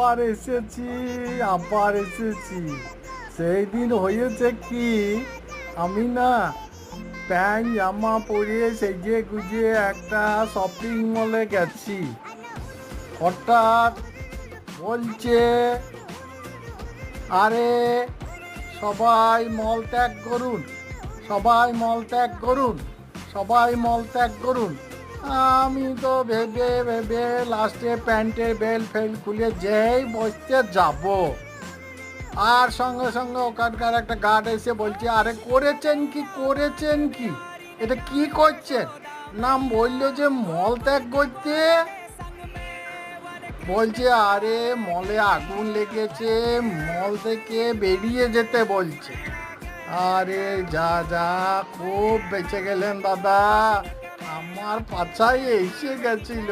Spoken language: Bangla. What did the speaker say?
আবার এসেছি আবার এসেছি। সেই দিন হয়েছে কি? আমি না প্যান্ট জামা পরে সেজে গুজে একটা শপিং মলে গেছি। হঠাৎ বলছে, আরে, সবাই মল ত্যাগ করুন, সবাই মল ত্যাগ করুন, সবাই মল ত্যাগ করুন। আমি তো ভেবে ভেবে লাস্টে প্যান্টের বেল ফেল খুলে যেই বসতে যাব। আর সঙ্গে সঙ্গে ওখানকার একটা গার্ড এসে বলছে, আরে করেছেন কি করেছেন কি? এটা কি করছেন? নাম বলল যে, মল ত্যাগ করতে। বলছে, আরে মলে আগুন লেগেছে, মল থেকে বেরিয়ে যেতে বলছে। আরে যা যা, খুব বেঁচে গেলেন দাদা পাছায় এসে গেছিল।